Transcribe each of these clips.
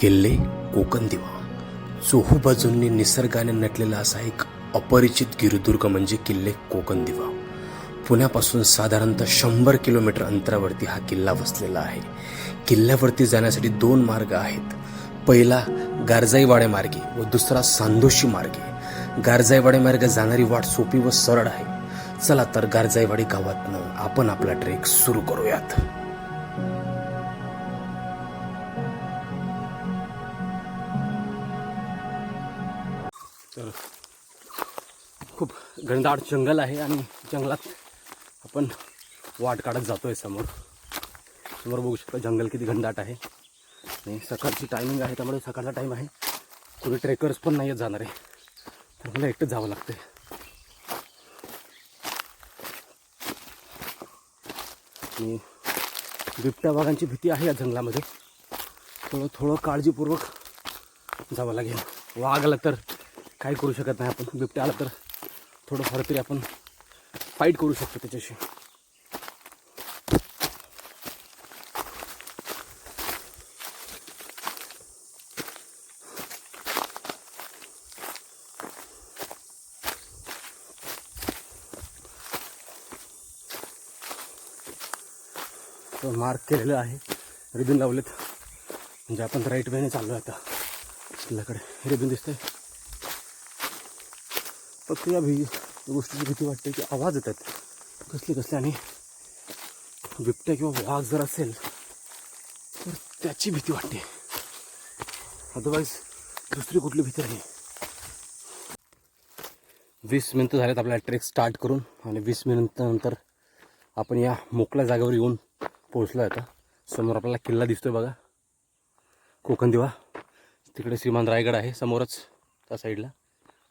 किल्ले कोकण दिवा. चोहू बाजूंनी निसर्गाने नटलेला असा एक अपरिचित गिरुदुर्ग म्हणजे किल्ले कोकण दिवा. पुण्यापासून साधारणतः शंभर किलोमीटर अंतरावरती हा किल्ला वसलेला आहे. किल्ल्यावरती जाण्यासाठी दोन मार्ग आहेत. पहिला गारजाईवाडे मार्गे व दुसरा सांदोशी मार्गे. गारजाईवाडे मार्गे जाणारी वाट सोपी व सरळ आहे. चला तर गारजाईवाडी गावातनं आपण आपला ट्रेक सुरू करूयात. तर खूप घनदाट जंगल आहे आणि जंगलात आपण वाट काढत जातो आहे समोर. समोर बघू शकता जंगल किती घनदाट आहे. आणि सकाळची टायमिंग आहे त्यामुळे सकाळचा टाईम आहे. कोणी ट्रेकर्स पण नाही आहेत जाणारे तर मला एकटंच जावं लागतंय. आणि बिबट्या वाघांची भीती आहे या जंगलामध्ये. थोडं थोडं काळजीपूर्वक जावं लागेल. वाघ आला तर काही करू शकत नाही आपण. बिबट्या आला तर थोडंफार तरी आपण फाईट करू शकतो त्याच्याशी. मार्क केलेलं आहे. रिबिन लावलेत. म्हणजे आपण राईट वेने चाललो आहे आता. आपल्याकडे रिबिन दिसतंय. फक्त या भी गोष्टीची भीती वाटते की आवाज येतात. कसले कसले आणि बिबट्या किंवा वाघ जर असेल तर त्याची भीती वाटते. अदरवाईज दुसरी कुठली भीती नाही. वीस मिनटं झालेत आपल्याला ट्रेक स्टार्ट करून आणि वीस मिनिटानंतर आपण या मोकळ्या जागेवर येऊन पोहोचलो आहे आता. समोर आपल्याला किल्ला दिसतोय बघा. कोकण दिवा. तिकडे श्रीमान रायगड आहे समोरच त्या साईडला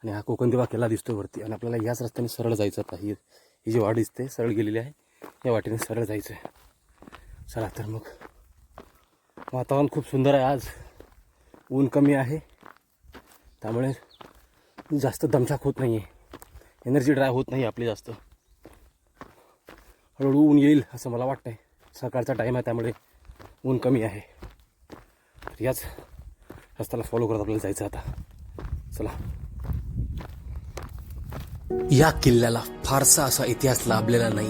आणि हा कोकण दिवा किल्ला दिसतो वरती. आणि आपल्याला याच रस्त्याने सरळ जायचं आता. ही ही जी वाट दिसते सरळ गेलेली आहे. या वाटेने सरळ जायचं आहे चला तर मग. वातावरण खूप सुंदर आहे आज. ऊन कमी आहे. त्यामुळे जास्त दमछाक होत नाही आहे एनर्जी ड्राय होत नाही आपली जास्त. हळूहळू ऊन येईल असं मला वाटतं आहे सकाळचा टाईम आहे त्यामुळे ऊन कमी आहे. तर याच रस्त्याला फॉलो करत आपल्याला जायचं आता. चला. या किल्ल्याला फारसा असा इतिहास लाभलेला नाही.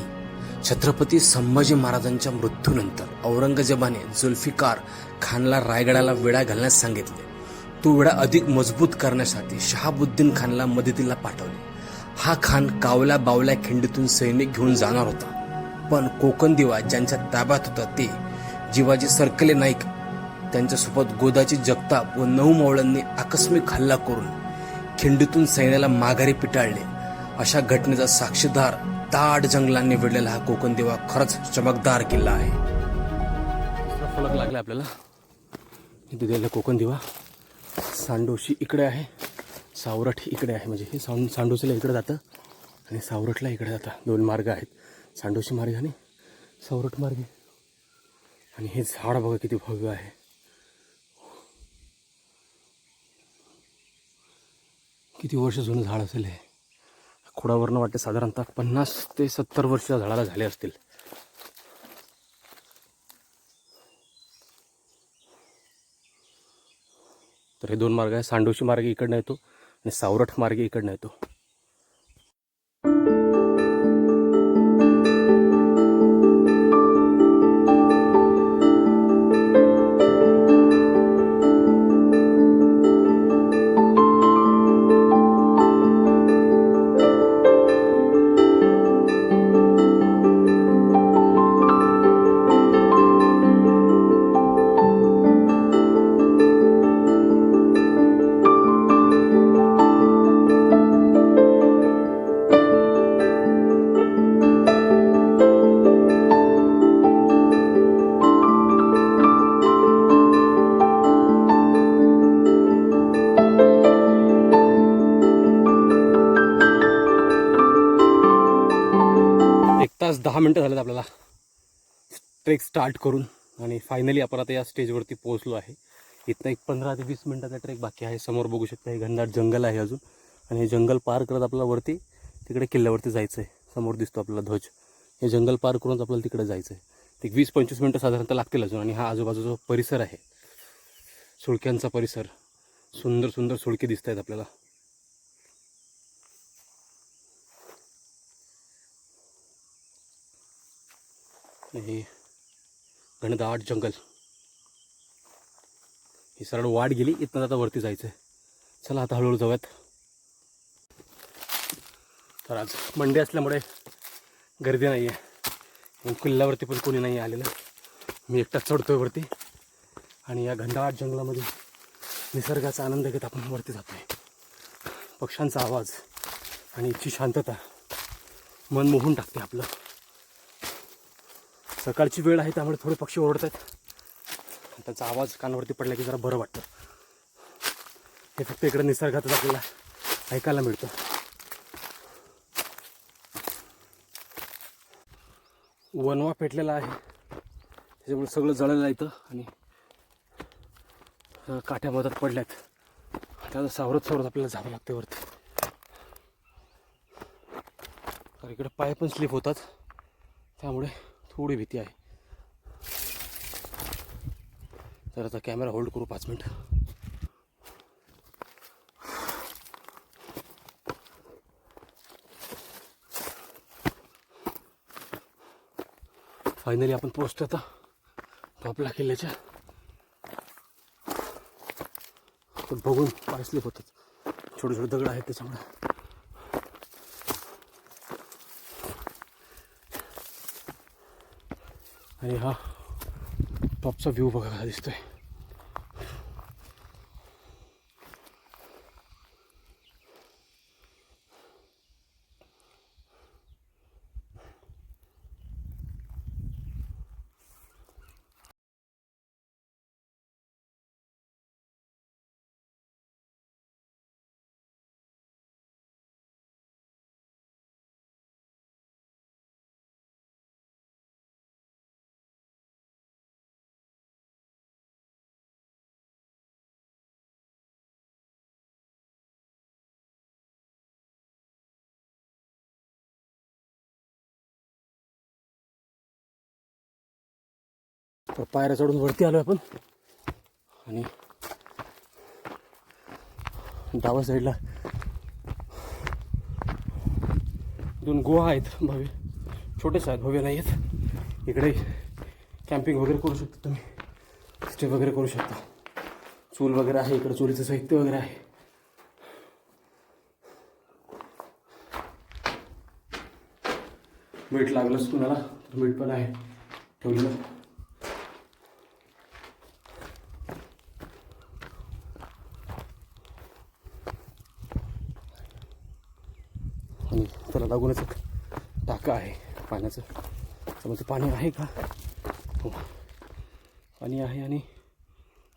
छत्रपती संभाजी महाराजांच्या मृत्यूनंतर औरंगजेबाने जुल्फिकार खानला रायगडाला वेढा घालण्यास सांगितले. तो वेढा अधिक मजबूत करण्यासाठी शहाबुद्दीन खानला मदतीला पाठवले. हा खान कावल्या बावल्या खिंडीतून सैनिक घेऊन जाणार होता. पण कोकण दिवा ज्यांच्या ताब्यात होता ते जिवाजी सरकले नाईक त्यांच्यासोबत गोदाची जगताप व नऊ मावळ्यांनी आकस्मिक हल्ला करून खिंडीतून सैन्याला माघारी पिटाळले. अशा घटनेचा साक्षीदार दाट जंगलांनी वेढलेला हा कोकण देवा खरंच चमकदार किल्ला आहे. फलक लागला आपल्याला. इथे दिलेला कोकण दिवा. सांडोशी इकडे आहे. सावरठ इकडे आहे. म्हणजे हे सांड सांडोशीला इकडे जातं आणि सावरठला इकडे जातं. दोन मार्ग आहेत. सांडोशी मार्ग आणि सावरठ मार्ग. आणि हे झाड बघा किती भव्य आहे. किती वर्ष जुनं झाड असेल हे. खोडावरनं वाटते साधारणतः पन्नास ते सत्तर वर्ष या झाडाला झाले असतील. तर हे दोन मार्ग आहे. सांडोशी मार्ग इकडनं येतो आणि सावरठ मार्ग इकडनं येतो. दहा मिनटं झालेत आपल्याला. ट्रेक स्टार्ट करून आणि फायनली आपण आता या स्टेजवरती पोहोचलो आहे. इथनं एक पंधरा ते वीस मिनटाचा ट्रेक बाकी आहे. समोर बघू शकता हे घनदाट जंगल आहे अजून. आणि हे जंगल पार करत आपल्याला वरती तिकडे किल्ल्यावरती जायचं आहे समोर दिसतो आपल्याला ध्वज. हे जंगल पार करूनच आपल्याला तिकडे जायचं आहे ते वीस पंचवीस मिनटं साधारणतः लागतील अजून आणि हा आजूबाजूचा परिसर आहे सुळक्यांचा परिसर सुंदर सुंदर सुळके दिसत आहेत आपल्याला. हे घनदाट जंगल. ही सरळ वाट गेली इथनं आता वरती जायचं आहे चला आता हळूहळू जाऊयात. तर आज मंडे असल्यामुळे गर्दी नाही आहे किल्ल्यावरती पण कोणी नाही आलेलं. मी एकटाच चढतोय वरती. आणि या घनदाट जंगलामध्ये निसर्गाचा आनंद घेत आपण वरती जातोय. पक्ष्यांचा आवाज आणि इथची शांतता मन मोहून टाकते आपलं. सकाळची वेळ आहे त्यामुळे थोडे पक्षी ओरडत आहेत त्याचा आवाज कानावरती पडला की जरा बरं वाटतं. हे फक्त इकडे निसर्गातच आपल्याला ऐकायला मिळतं. वनवा पेटलेला आहे. त्याच्यामुळे सगळं जळायला येतं आणि काठ्या मधात पडल्यात. त्याला सावरत सावरत आपल्याला जावं लागते वरती. तर इकडे पाय पण स्लिप होतात. त्यामुळे थोडी भीती आहे. तर आता कॅमेरा होल्ड करू पाच मिनटं. फायनली आपण पोस्ट आता. टॉपला किल्ल्याच्या. बघून पाय स्लिप होतात. छोटे छोटे दगड आहेत त्याच्यामुळे. आणि हा टॉपचा व्ह्यू बघा दिसतोय तर पायऱ्या चढून वरती आलो आपण. आणि डाव्या साईडला दोन गुहा आहेत भव्य. छोटेच आहेत भव्य नाही आहेत इकडे कॅम्पिंग वगैरे करू शकता तुम्ही. स्टे वगैरे करू शकता. चूल वगैरे आहे इकडे चुलीचं साहित्य वगैरे आहे. मीठ लागलंच तुम्हाला तर मीठ पण आहे ठेवलेलं. आणि त्याला लागूनच एक टाका आहे पाण्याचं. त्यामध्ये पाणी आहे का? हो. पाणी आहे आणि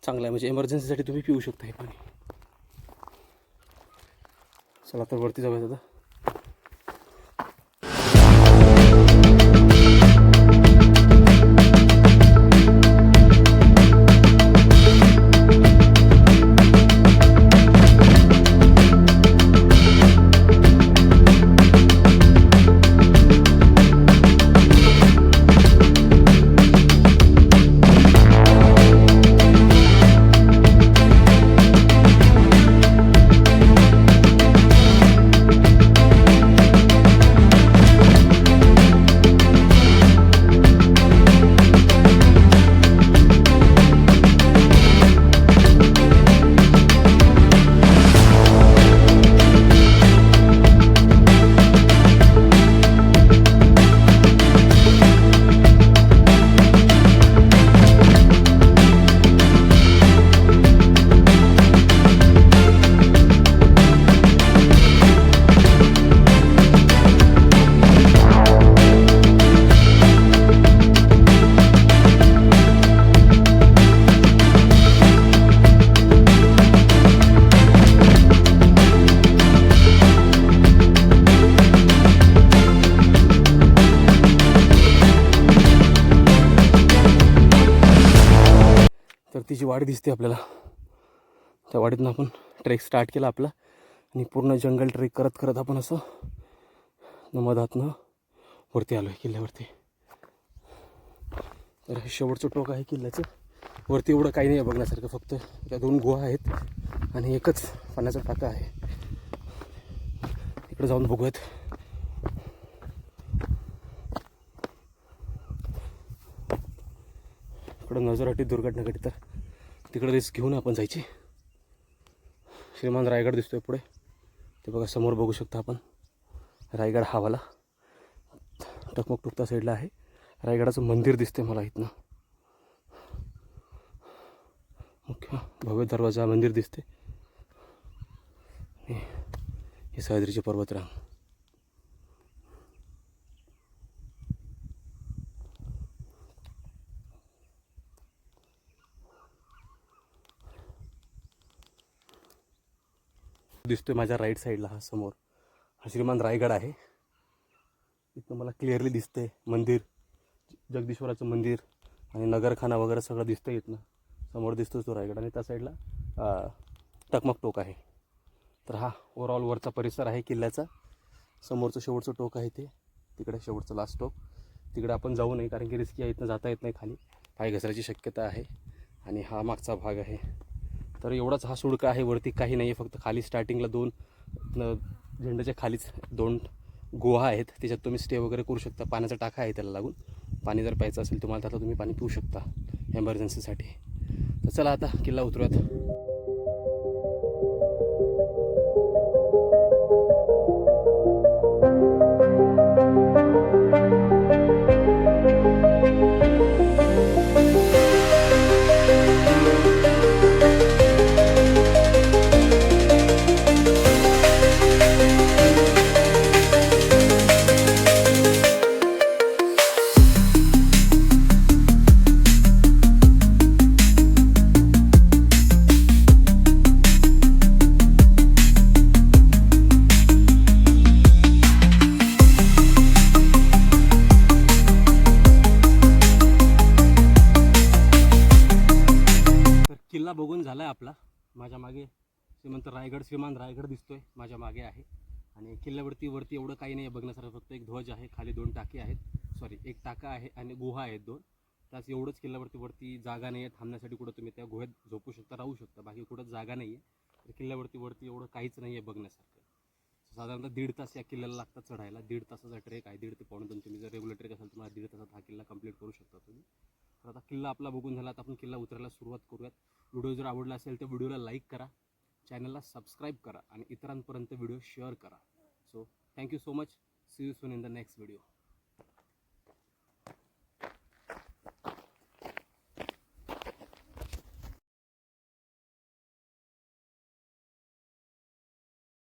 चांगलं आहे. म्हणजे इमर्जन्सीसाठी तुम्ही पिऊ शकता हे पाणी. चला तर वरती जाऊयात आता. वाढ दिसते आपल्याला. त्या वाडीतनं आपण ट्रेक स्टार्ट केला आपला आणि पूर्ण जंगल ट्रेक करत करत आपण असं न मधातनं वरती आलो आहे किल्ल्यावरती. तर हे शेवटचं टोक आहे किल्ल्याचं. वरती एवढं काही नाही आहे बघण्यासारखं फक्त त्या दोन गुहा आहेत आणि एकच पाण्याचा टाका आहे. इकडे जाऊन बघूयात. इकडं नजर दुर्घटनाकडे तर. तिकडे रिस्क घेऊन आपण जायची. श्रीमान रायगड दिसतोय पुढे. ते बघा समोर बघू शकता आपण. रायगड हावाला. टकमक टुकता साईडला आहे. रायगडाचं मंदिर दिसतंय मला इथनं. मुख्य भव्य दरवाजा मंदिर दिसते हे सह्याद्रीचे पर्वतरांग. दिसतोय माझ्या राईट साईडला हा समोर. हा श्रीमान रायगड आहे. इथं मला क्लिअरली दिसतंय मंदिर जगदीश्वराचं मंदिर आणि नगरखाना वगैरे सगळं दिसतंय इथनं. समोर दिसतोच तो रायगड आणि त्या साईडला टकमक टोक आहे. तर हा ओव्हरऑल वरचा परिसर आहे किल्ल्याचा. समोरचं शेवटचं टोक आहे ते. तिकडे शेवटचं लास्ट टोक. तिकडे आपण जाऊ नये कारण की रिस्की आहे इथनं जाता येत नाही खाली. पाय घसरायची शक्यता आहे. आणि हा मागचा भाग आहे. तर एवढाच हा सुडका आहे वरती काही नाही आहे फक्त खाली स्टार्टिंगला दोन झेंडाच्या झेंड्याच्या खालीच दोन गुहा आहेत. त्याच्यात तुम्ही स्टे वगैरे करू शकता. पाण्याचा टाका आहे त्याला लागून. पाणी जर प्यायचं असेल तुम्हाला त्यातलं तुम्ही पाणी पिऊ शकता एमर्जन्सीसाठी तर चला आता किल्ला उतरूयात. तर किल्ला बघून झाला आहे आपला. माझ्या मागे श्रीमंत रायगड श्रीमान रायगड दिसतोय माझ्या मागे आहे. आणि किल्ल्यावरती वरती एवढं काही नाही आहे बघण्यासारखं फक्त एक ध्वज आहे खाली दोन टाके आहेत. सॉरी एक टाका आहे आणि गुहा आहेत दोन. त्याच एवढंच किल्ल्यावरती वरती जागा नाही आहे थांबण्यासाठी कुठं तुम्ही त्या गुहेत झोपू शकता राहू शकता. बाकी कुठं जागा नाही आहे तर किल्ल्यावरती वरती एवढं काहीच नाही आहे बघण्यासारखं. साधारणतः दीड तास या किल्ल्याला लागतात चढायला. दीड तासाचा ट्रेक आहे. दीड ते पावणे दोन तुम्ही जर रेग्युलर ट्रेक असाल तुम्हाला दीड तासात हा किल्ला कंप्लीट करू शकता तुम्ही. तर आता किल्ला आपला बघून झाला आता आपण किल्ला उतरायला सुरुवात करूयात. व्हिडिओ जर आवडला असेल तर व्हिडिओला लाईक करा चॅनलला सबस्क्राईब करा आणि इतरांपर्यंत व्हिडिओ शेअर करा. So thank you so much see you soon in the next video